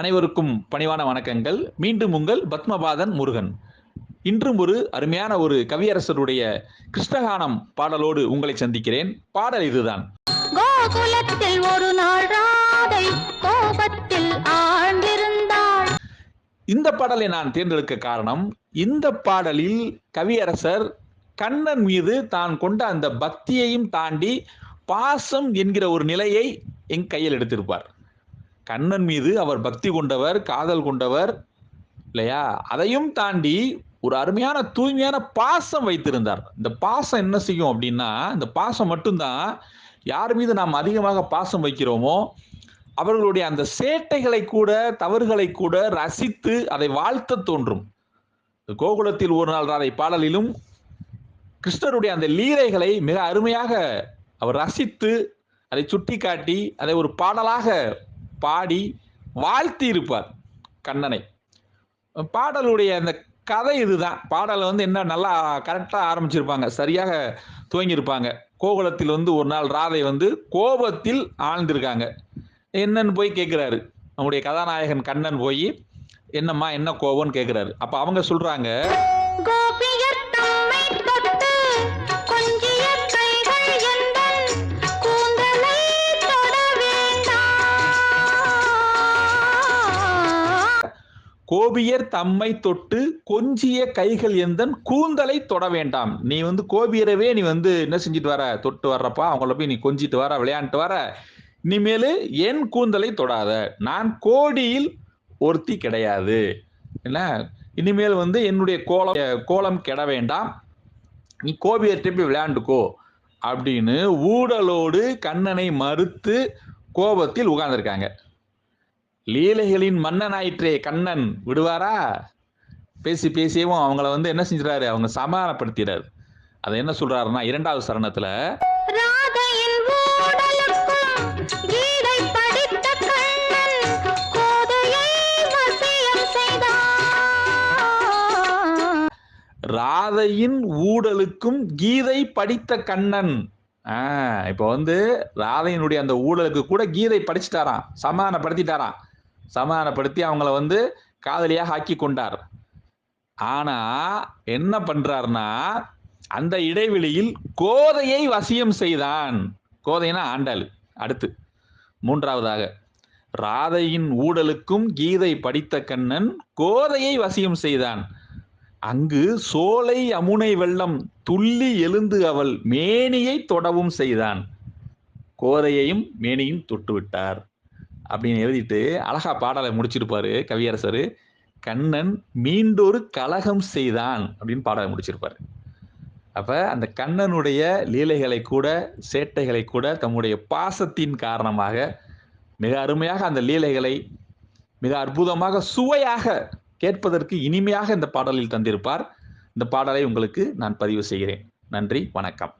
அனைவருக்கும் பணிவான வணக்கங்கள். மீண்டும் உங்கள் பத்மபாதன் முருகன். இன்றும் ஒரு அருமையான ஒரு கவியரசருடைய கிருஷ்ணகானம் பாடலோடு உங்களை சந்திக்கிறேன். பாடல் இதுதான். கோகுலத்தில் ஒரு நாள் ராதை கோபத்தில் ஆழ்ந்திருந்தாள். இந்த பாடலை நான் தேர்ந்தெடுக்க காரணம் இந்த பாடலில் கவியரசர் கண்ணன் மீது தான் கொண்ட அந்த பக்தியையும் தாண்டி பாசம் என்கிற ஒரு நிலையை என் கையில் எடுத்திருப்பார். கண்ணன் மீது அவர் பக்தி கொண்டவர் காதல் கொண்டவர் இல்லையா? அதையும் தாண்டி ஒரு அருமையான தூய்மையான பாசம் வைத்திருந்தார். இந்த பாசம் என்ன செய்யும் அப்படின்னா இந்த பாசம் மட்டும்தான் யார் மீது நாம் அதிகமாக பாசம் வைக்கிறோமோ அவர்களுடைய அந்த சேட்டைகளை கூட தவறுகளை கூட ரசித்து அதை வாழ்த்த தோன்றும். கோகுலத்தில் ஒரு நாள் ராதை பாடலிலும் கிருஷ்ணருடைய அந்த லீலைகளை மிக அருமையாக அவர் ரசித்து அதை சுட்டி காட்டி அதை ஒரு பாடலாக பாடி வாழ்த்தி இருப்பார் கண்ணனை. பாடலுடைய அந்த கதை இதுதான். பாடலை வந்து என்ன நல்லா கரெக்டாக ஆரம்பிச்சிருப்பாங்க. சரியாக துவங்கியிருப்பாங்க. கோகுலத்தில் வந்து ஒரு நாள் ராதை வந்து கோபத்தில் ஆழ்ந்திருக்காங்க. என்னன்னு போய் கேட்குறாரு. நம்முடைய கதாநாயகன் கண்ணன் போய் என்னம்மா என்ன கோபம்னு கேட்குறாரு? அப்போ அவங்க சொல்கிறாங்க கோபியர் தம்மை தொட்டு கொஞ்சிய கைகள் எந்தன் கூந்தலை தொட வேண்டாம். நீ வந்து கோபியரவே நீ வந்து என்ன செஞ்சுட்டு வர? தொட்டு வர்றப்பா அவங்கள போய் நீ கொஞ்சிட்டு வர விளையாண்டுட்டு வர. இனிமேல் என் கூந்தலை தொடாத. நான் கோடியில் ஒருத்தி கிடையாது. என்ன? இனிமேல் வந்து என்னுடைய கோலம் கோலம் கெட வேண்டாம். நீ கோபியர்கிட்ட போய் விளையாண்டுக்கோ. அப்படின்னு ஊடலோடு கண்ணனை மறுத்து கோபத்தில் உட்கார்ந்துருக்காங்க. லீலைகளின் மன்னனாயிற்றே கண்ணன் விடுவாரா? பேசி பேசியவும் அவங்கள வந்து என்ன செஞ்சுறாரு அவங்க சமாதானப்படுத்திறாரு அதை என்ன சொல்றாருன்னா இரண்டாவது சரணத்துல ராதையின் ஊடலுக்கும் கீதை படித்த கண்ணன். இப்போ வந்து ராதையினுடைய அந்த ஊழலுக்கு கூட கீதை படிச்சுட்டாராம் சமாதானப்படுத்திட்டாராம். சமாதானப்படுத்தி அவங்கள வந்து காதலியாக ஆக்கி கொண்டார். ஆனா என்ன பண்றாருன்னா அந்த இடைவெளியில் கோதையை வசியம் செய்தான். கோதைனா ஆண்டாள் அடுத்து. மூன்றாவதாக ராதையின் ஊடலுக்கும் கீதை படித்த கண்ணன் கோதையை வசியம் செய்தான். அங்கு சோலை அமுனை வெள்ளம் துள்ளி எழுந்து அவள் மேனியை தொடவும் செய்தான். கோதையையும் மேனியும் தொட்டுவிட்டார். அப்படின்னு எழுதிட்டு அழகா பாடலை முடிச்சிருப்பாரு கவியரசர். கண்ணன் மீண்டொரு கலகம் செய்தான் அப்படின்னு பாடலை முடிச்சிருப்பாரு. அப்ப அந்த கண்ணனுடைய லீலைகளை கூட சேட்டைகளை கூட தம்முடைய பாசத்தின் காரணமாக மிக அருமையாக அந்த லீலைகளை மிக அற்புதமாக சுவையாக கேட்பதற்கு இனிமையாக இந்த பாடலில் தந்திருப்பார். இந்த பாடலை உங்களுக்கு நான் பதிவு செய்கிறேன். நன்றி வணக்கம்.